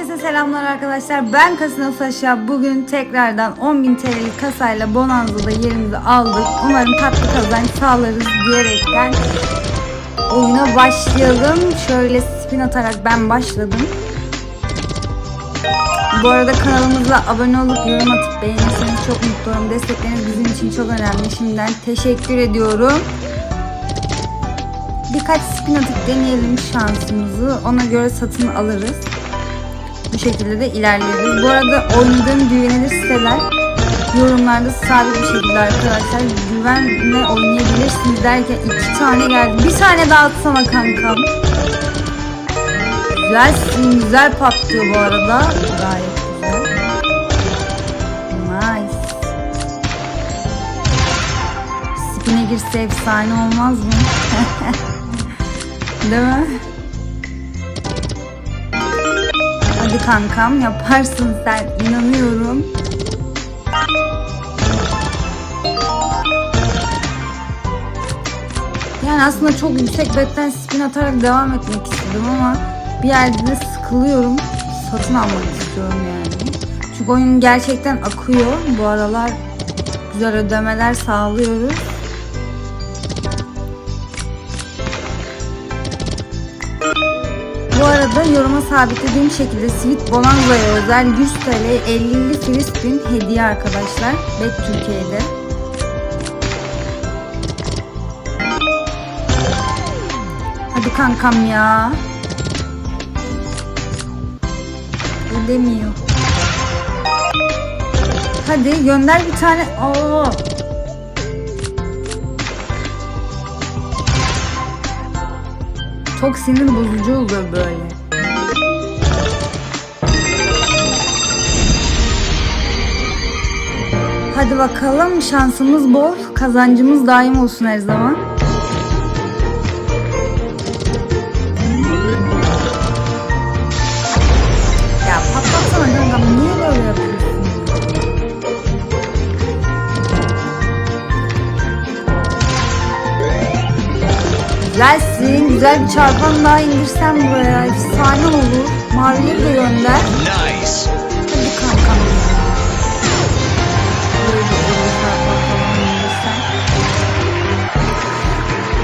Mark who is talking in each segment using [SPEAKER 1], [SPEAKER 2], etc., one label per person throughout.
[SPEAKER 1] Herkese selamlar arkadaşlar. Ben Kasino Saşa. Bugün tekrardan 10.000 TL'lik kasayla Bonanza'da yerimizi aldık. Umarım tatlı kazanç sağlarız diyerekten oyuna başlayalım. Şöyle spin atarak ben başladım. Bu arada kanalımıza abone olup yorum atıp beğenirseniz çok mutlu olurum. Destekleriniz bizim için çok önemli. Şimdiden teşekkür ediyorum. Birkaç spin atıp deneyelim şansımızı. Ona göre satın alırız. Bu şekilde de ilerleriz. Bu arada oynadığım güvenilir siteler yorumlarda sabit bir şekilde arkadaşlar güvenle oynayabilirsiniz derken iki tane geldi. Bir tane daha atsana kankam. Güzelsin, güzel patlıyor bu arada. Gayet güzel. Nice. Spin'e girse efsane olmaz mı? Değil mi? Hadi kankam yaparsın sen inanıyorum. Yani aslında çok yüksek betten spin atarak devam etmek istedim ama bir yerde de sıkılıyorum. Satın almak istiyorum yani. Çünkü oyun gerçekten akıyor. Bu aralar güzel ödemeler sağlıyoruz. Bu arada yoruma sabitlediğim şekilde Sweet Bonanza'ya özel 100 TL 50'li free spin hediye arkadaşlar. Bet Türkiye'de. Hadi kankam ya. Ödemiyor. Hadi gönder bir tane. Oo. Çok sinir bozucu oluyor böyle. Hadi bakalım şansımız bol, kazancımız daim olsun her zaman. Güzelsin. Güzel bir çarpan daha indirsen buraya. Efsane olur. Mavileri de gönder.
[SPEAKER 2] Nice.
[SPEAKER 1] Hadi kankam. Böyle bir çarpan falan indirsen.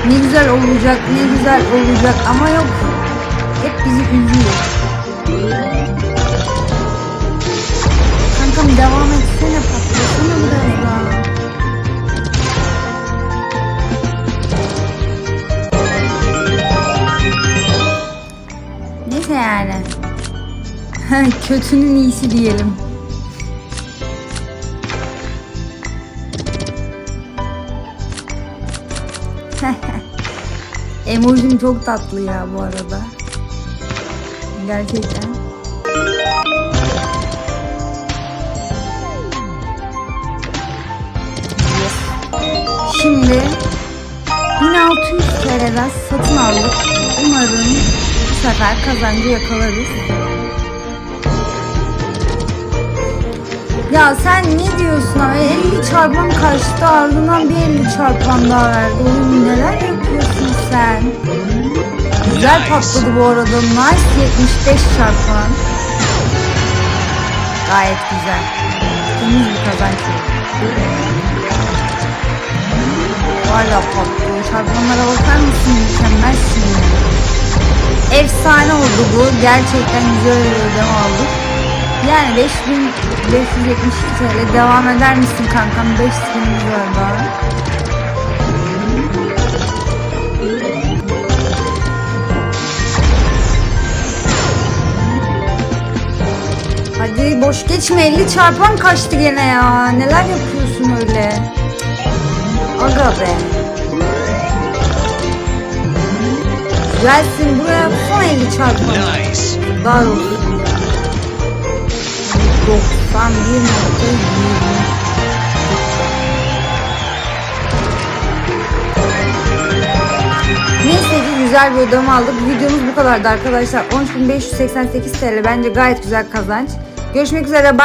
[SPEAKER 1] Ne güzel olacak, ne güzel olacak ama yok. Hep bizi üzüyor. Kankam devam etsene patlasana biraz Kötünün iyisi diyelim. Emojim çok tatlı ya bu arada. Gerçekten. Şimdi 1600 TL'den satın aldık. Umarım bu sefer kazancı yakalarız. Ya sen ne diyorsun abi? 50 çarpan kaçtı ardından bir 50 çarpan daha verdi. Oğlum neler yapıyorsun sen? Güzel patladı bu arada. Nice 75 çarpan. Gayet güzel. Temiz bir kazanç. Hala patlıyor. Çarpanlara bakar mısın? Mükemmelsin. Efsane oldu bu. Gerçekten güzel bir ödeme aldık. Yani 5572 TL devam eder misin kankam? 5 skinimiz var daha. Hadi boş geçme 50 çarpan kaçtı gene ya. Neler yapıyorsun öyle? Aga be. Güzelsin buraya yapsana 50 çarpan.
[SPEAKER 2] Nice.
[SPEAKER 1] Dar olsun. 91.20 Neyse ki güzel bir ödeme aldık. Videomuz bu kadardı arkadaşlar. 13.588 TL bence gayet güzel kazanç. Görüşmek üzere. Bay